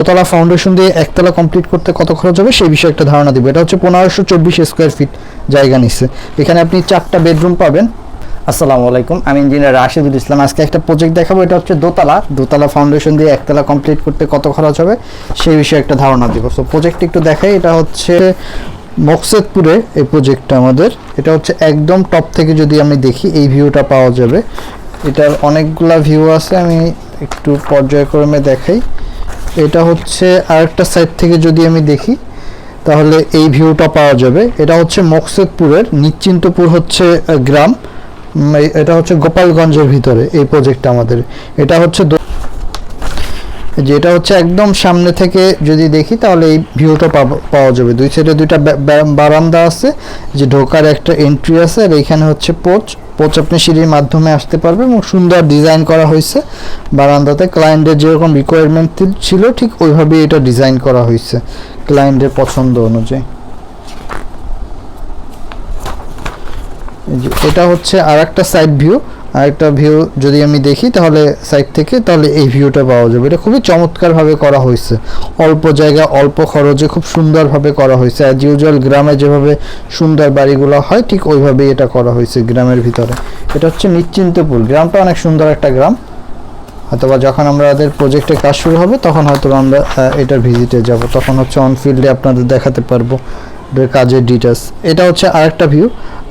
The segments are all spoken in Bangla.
দোতলা ফাউন্ডেশন দিয়ে একতলা কমপ্লিট করতে কত খরচ হবে সেই বিষয়ে একটা ধারণা দিব। এটা হচ্ছে পনেরোশো চব্বিশ স্কোয়ার ফিট জায়গা নিচ্ছে এখানে আপনি চারটা বেডরুম পাবেন। আসসালামু আলাইকুম, আমি ইঞ্জিনিয়ার রাশিদুল ইসলাম। আজকে একটা প্রজেক্ট দেখাবো, এটা হচ্ছে দোতলা। দোতলা ফাউন্ডেশন দিয়ে একতলা কমপ্লিট করতে কত খরচ হবে সেই বিষয়ে একটা ধারণা দিব। সো প্রজেক্ট একটু দেখাই, এটা হচ্ছে মকসেদপুরে এই প্রজেক্টটা আমাদের। এটা হচ্ছে একদম টপ থেকে যদি আমি দেখি, এই ভিউটা পাওয়া যাবে। এটার অনেকগুলা ভিউ আছে, আমি একটু পর্যায়ক্রমে দেখাই। এটা হচ্ছে আরেকটা সাইড থেকে যদি আমি দেখি, তাহলে এই ভিউটা পাওয়া যাবে। এটা হচ্ছে মকসেদপুরের, নিশ্চিন্তপুর হচ্ছে গ্রাম। এটা হচ্ছে গোপালগঞ্জের ভিতরে, এই প্রজেক্টটা আমাদের। এটা হচ্ছে যেটা হচ্ছে একদম সামনে থেকে যদি দেখি, তাহলে এই ভিউটা পাওয়া যাবে। দুই সাইডে দুইটা বারান্দা আছে, যে ঢোকার একটা এন্ট্রি আছে, আর এখানে হচ্ছে পোচ পোচ আপনি সিঁড়ির মাধ্যমে আসতে পারবে এবং সুন্দর ডিজাইন করা হয়েছে। বারান্দাতে ক্লায়েন্টের যেরকম রিকোয়ারমেন্ট ছিল, ঠিক ওইভাবেই এটা ডিজাইন করা হয়েছে ক্লায়েন্টের পছন্দ অনুযায়ী। এটা হচ্ছে আর একটা সাইড ভিউ একটা ভিউ যদি আমি দেখি তাহলে সাইড থেকে, তাহলে এই ভিউটা পাওয়া যাবে। এটা খুবই চমৎকারভাবে করা হয়েছে। অল্প জায়গা, অল্প খরচে খুব সুন্দরভাবে করা হয়েছে। অ্যাজ ইউজুয়াল গ্রামে যেভাবে সুন্দর বাড়িগুলো হয়, ঠিক ওইভাবেই এটা করা হয়েছে গ্রামের ভিতরে। এটা হচ্ছে নিশ্চিন্তপুর। গ্রামটা অনেক সুন্দর একটা গ্রাম। অথবা যখন আমাদের প্রজেক্টে কাজ শুরু হবে, তখন হয়তো আমরা এটার ভিজিটে যাব। তখন হচ্ছে অনফিল্ডে আপনাদের দেখাতে পারব। কাজের ডিটেলস এটা হচ্ছে আরেকটা ভিউ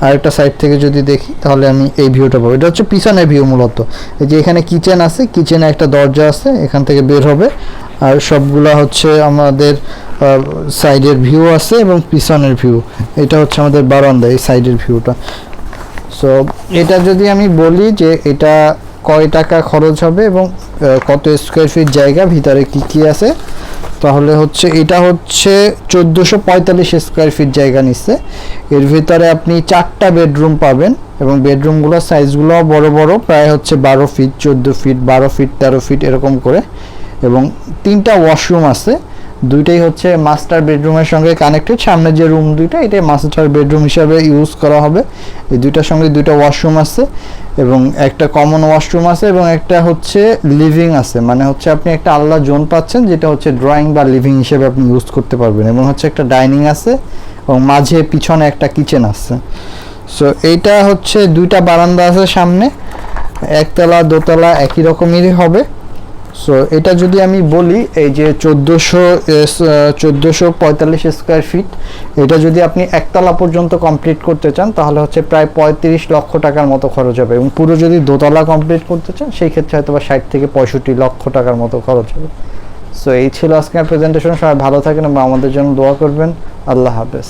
আরেকটা সাইড থেকে যদি দেখি, তাহলে আমি এই ভিউটা পাবো। এটা হচ্ছে পিছনের ভিউ মূলত। এই যে এখানে কিচেন আছে কিচেনে একটা দরজা আছে, এখান থেকে বের হবে। আর সবগুলা হচ্ছে আমাদের সাইডের ভিউ আছে এবং পিছনের ভিউ এটা হচ্ছে আমাদের বারান্দা, এই সাইডের ভিউটা সো এটা যদি আমি বলি যে এটা কয় টাকা খরচ হবে এবং কত স্কোয়ার ফিট জায়গা, ভিতরে কি কি আছে তাহলে হচ্ছে এটা হচ্ছে চোদ্দোশো পঁয়তাল্লিশ স্কোয়ার ফিট জায়গা নিচ্ছে এর ভিতরে আপনি চারটা বেডরুম পাবেন এবং বেডরুমগুলোর সাইজগুলো বড় বড়, প্রায় হচ্ছে বারো ফিট চোদ্দ ফিট বারো ফিট তেরো ফিট এরকম করে। এবং তিনটা ওয়াশরুম আছে। দুইটাই হচ্ছে মাস্টার বেডরুমের সঙ্গে কানেক্টেড সামনে যে রুম দুইটা, এটাই মাস্টার বেডরুম হিসাবে ইউজ করা হবে। এই দুইটার সঙ্গে দুইটা ওয়াশরুম আছে। এবং একটা কমন ওয়াশরুম আছে এবং একটা হচ্ছে লিভিং আছে। মানে হচ্ছে আপনি একটা আলাদা জোন পাচ্ছেন, যেটা হচ্ছে ড্রয়িং বা লিভিং হিসেবে আপনি ইউজ করতে পারবেন এবং হচ্ছে একটা ডাইনিং আছে এবং মাঝে পিছনে একটা কিচেন আছে। সো এইটা হচ্ছে দুইটা বারান্দা আছে সামনে। একতলা, দোতলা একই রকমেরই হবে। সো এটা যদি আমি বলি, এই যে চোদ্দোশো চোদ্দোশো পঁয়তাল্লিশ স্কোয়ার ফিট এটা যদি আপনি একতলা পর্যন্ত কমপ্লিট করতে চান, তাহলে হচ্ছে প্রায় পঁয়ত্রিশ লক্ষ টাকার মতো খরচ হবে। এবং পুরো যদি দোতলা কমপ্লিট করতে চান, সেই ক্ষেত্রে হয়তো বা ষাট থেকে পঁয়ষট্টি লক্ষ টাকার মতো খরচ হবে। সো এই ছিল আজকের প্রেজেন্টেশন সবাই ভালো থাকেন এবং আমাদের জন্য দোয়া করবেন। আল্লাহ হাফেজ।